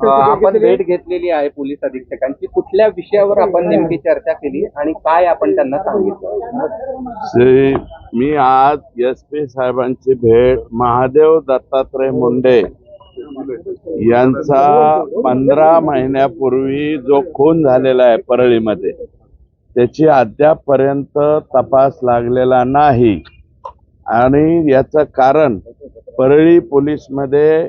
आपण भेट घेतलेली आहे पोलीस अधीक्षकांची. कुठल्या विषयावर आपण नेमकी चर्चा केली आणि काय आपण त्यांना सांगितलं? श्री मी आज एस पी साहेबांची भेट महादेव दत्तात्रय मुंडे यांचा पंधरा महिन्यापूर्वी जो खून झालेला आहे परळीमध्ये त्याची अद्यापपर्यंत तपास लागलेला नाही. आणि याचं कारण परळी पोलीसमध्ये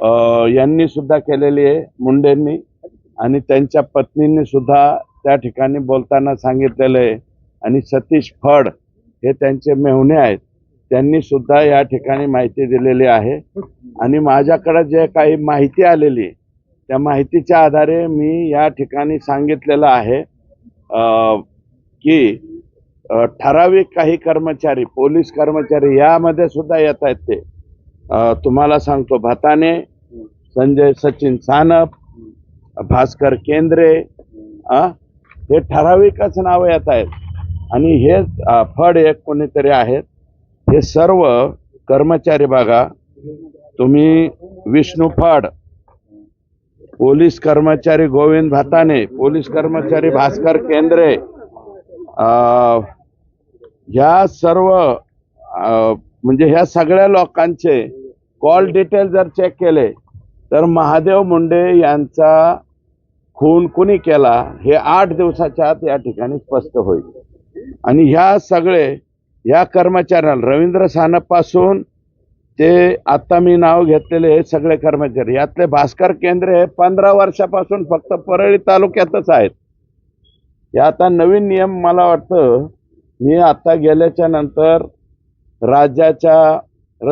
यांनी सुद्धा केलेली आहे मुंडेंनी. आणि त्यांच्या पत्नींनी सुद्धा त्या ठिकाणी बोलताना सांगितलेलं आहे. आणि सतीश फड हे त्यांचे मेहुणे आहेत. त्यांनी सुद्धा या ठिकाणी माहिती दिलेली आहे. आणि माझ्याकडे जे काही माहिती आलेली त्या माहितीच्या आधारे मी या ठिकाणी सांगितलेलं आहे की ठराविक काही कर्मचारी पोलीस कर्मचारी यामध्ये सुद्धा येत आहेत ते. तुम्हाला सांगतो भाताने संजय सचिन सानप भास्कर केंद्रे हे ठराविकच नावं येत आहेत. आणि हे फड एक कोणीतरी आहेत. हे सर्व कर्मचारी बघा तुम्ही विष्णू फड पोलीस कर्मचारी गोविंद भाताने पोलीस कर्मचारी भास्कर केंद्रे ह्या सर्व म्हणजे ह्या सगळ्या लोकांचे कॉल डिटेल जर चेक केले तर महादेव मुंडे यांचा खून कुणी केला हे आठ दिवसाच्या आत या ठिकाणी स्पष्ट होईल. आणि ह्या सगळे या कर्मचाऱ्यांना रवींद्र सानपासून ते आता मी नाव घेतलेले हे सगळे कर्मचारी यातले भास्कर केंद्रे हे पंधरा वर्षापासून फक्त परळी तालुक्यातच आहेत. हे आता नवीन नियम मला वाटतं मी आता गेल्याच्यानंतर राज्याच्या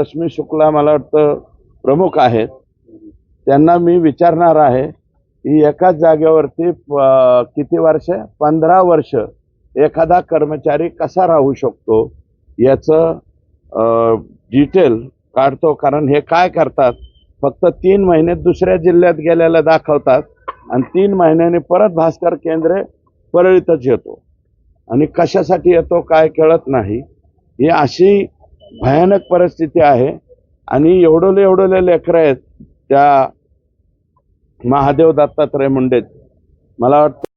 रश्मी शुक्ला मला वाटतं प्रमुख आहेत. त्यांना मी विचारणार आहे की एकाच जागेवरती प- किती वर्ष? पंधरा वर्ष एखादा कर्मचारी कसा राहू शकतो? याचं डिटेल काढतो. कारण हे काय करतात? फक्त तीन महिने दुसऱ्या जिल्ह्यात गेल्याला दाखवतात आणि तीन महिन्याने परत भास्कर केंद्रे परळीतच येतो. आणि कशासाठी येतो काय कळत नाही. ही अशी भयानक परिस्थिती आहे. आणि एवढोले एवढोले लेकरं आहेत त्या महादेव दत्तात्रय मुंडेत. मला वाटतं